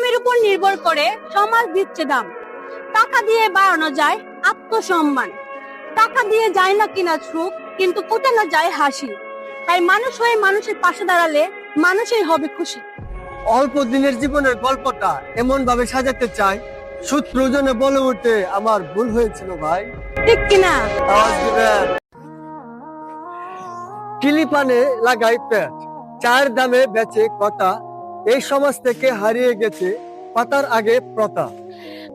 ইনকামের উপর নির্ভর করে সমাজ দিচ্ছে দাম টাকা দিয়ে বাড়ানো যায় আত্মসম্মান। টাকা দিয়ে যায় না কিনা সুখ কিন্তু কোটানো যায় হাসি। তাই মানুষ হয়ে মানুষের পাশে দাঁড়ালে মানুষই হবে খুশি। অল্প দিনের জীবনের গল্পটা এমন ভাবে সাজাতে চাই সূত্রজনে বলে উঠে আমার ভুল হয়েছিল ভাই। ঠিক কিনা আওয়াজ দিবেন। কিলি পানে লাগাই পেট চার দামে বেচে কথা। এই সমাজ থেকে হারিয়ে গেছে পাতার আগে প্রতা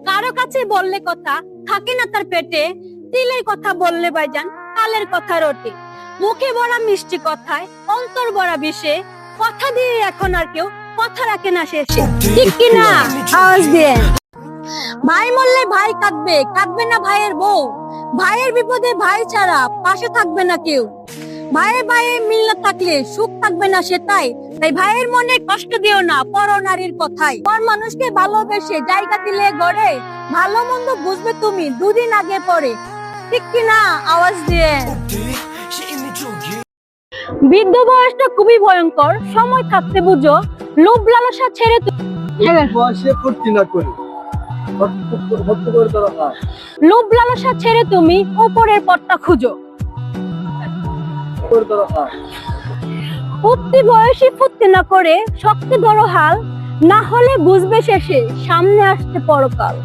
কারও কাছে বললে কথা, থাকে না তার পেটে। তিলের কথা বললে ভাইজান কালের কথা রটে। মুখে বড়া মিষ্টি কথায়, অন্তর বড়া বিষে। কথা দিয়ে এখন আর কেউ কথা রাখে না শেষে। ঠিক কিনা আওয়াজ দিয়ে। ভাই মরলে ভাই কাঁদবে কাঁদবে না ভাইয়ের বউ। ভাইয়ের বিপদে ভাই ছাড়া পাশে থাকবে না কেউ। ভাইয়ে ভাইয়ে মিল না থাকলে সুখ থাকবে না সেটাই। তাই ভাইয়ের মনে কষ্ট দিও না পর নারীর কথাই পর মানুষকে ভালোবেসে জায়গা দিলে গড়ে ভালো মন্দ বুঝবে তুমি দুদিন আগে পরে। ঠিক কিনা আওয়াজ দিয়ে? বৃদ্ধ বয়সটা খুবই ভয়ঙ্কর সময় থাকতে বুঝো লোভ লালসা ছেড়ে বয়সে ফুর্তি না করি। খা। লোভ লালসা ছেড়ে তুমি উপরের পথটা খুঁজো। উঠতি বয়সী ফুটতে না করে শক্তি বড় হাল, না হলে বুঝবে শেষে সামনে আসতে পরকাল।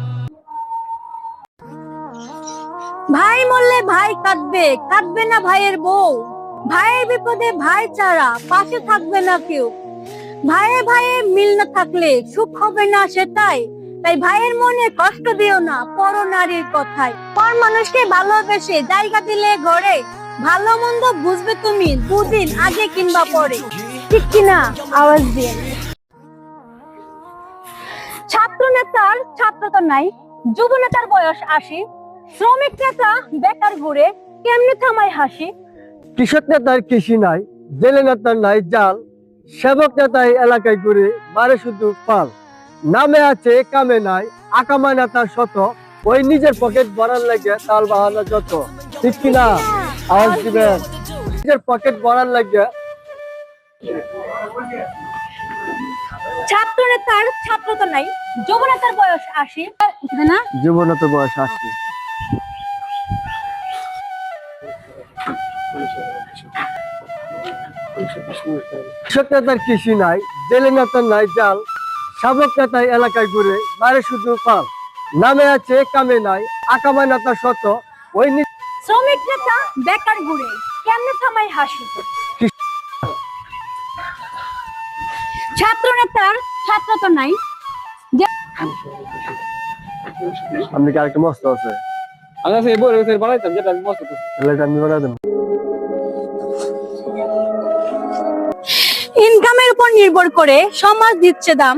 ভাই মরলে ভাই কাঁদবে কাঁদবে না ভাইয়ের বউ। ভাইয়ের বিপদে ভাই ছাড়া পাশে থাকবে না কেউ। ভাইয়ে ভাইয়ে মিল না থাকলে সুখ হবে না সেটাই। তাই ভাইয়ের মনে কষ্ট দিও না, পর নারীর কথায়। পর মানুষকে ভালোবেসে জায়গা দিলে ঘরে ভালো মন্দ বুঝবে তুমি দুদিন আগে কিংবা পরে। ঠিক কিনা? আওয়াজ দিয়ে। ছাত্র নেতার ছাত্রতা নাই, যুব নেতার বয়স আশি, শ্রমিক নেতা বেকার ঘুরে কেমনে থামায় হাসি? কৃষক নেতার কৃষি নাই, জেলে নেতার নাই জাল, সেবক নেতাই এলাকায় ঘুরে বারে শুধু পাল। নামে আছে, কামে নাই আকামা নেতার শত, ওই নিজের পকেট ভরার লাগে তাল বাহানা যত। ঠিক কিনা? আওয়াজ দিবেন নিজের পকেট ভরার লাগে ছাত্র নেতার ছাত্রতা নাই। যুব বয়স আশি। না? জীবনত বয়স আসি কৃষক কৃষি নাই জেলে নেতার নাই জাল। শাবক এলাকায় ঘুরে মারে শুধু পাল। নামে আছে কামে নাই আকামা নেতার শত ওই শ্রমিক নেতা বেকার ঘুরে কেমনে থামায় হাসি? ছাত্র নেতার ছাত্রতা নাই আপনি কি আরেকটা মস্ত আছে? আমি আছে বই রয়েছে বানাইতাম যেটা আমি মস্ত তাহলে আমি দেবো। ইনকামের উপর নির্ভর করে সমাজ দিচ্ছে দাম।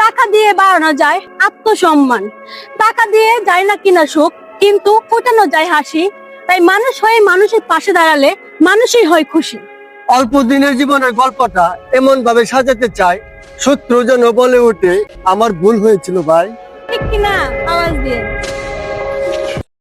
টাকা দিয়ে বাড়ানো যায় আত্মসম্মান। টাকা দিয়ে যায় না কিনা সুখ কিন্তু ফোটানো যায় হাসি তাই মানুষ হয়ে মানুষের পাশে দাঁড়ালে মানুষই হয় খুশি। অল্প দিনের জীবনের গল্পটা এমন ভাবে সাজাতে চাই শত্রু যেন বলে ওঠে আমার ভুল হয়েছিল ভাই। ঠিক কিনা আওয়াজ দিয়ে।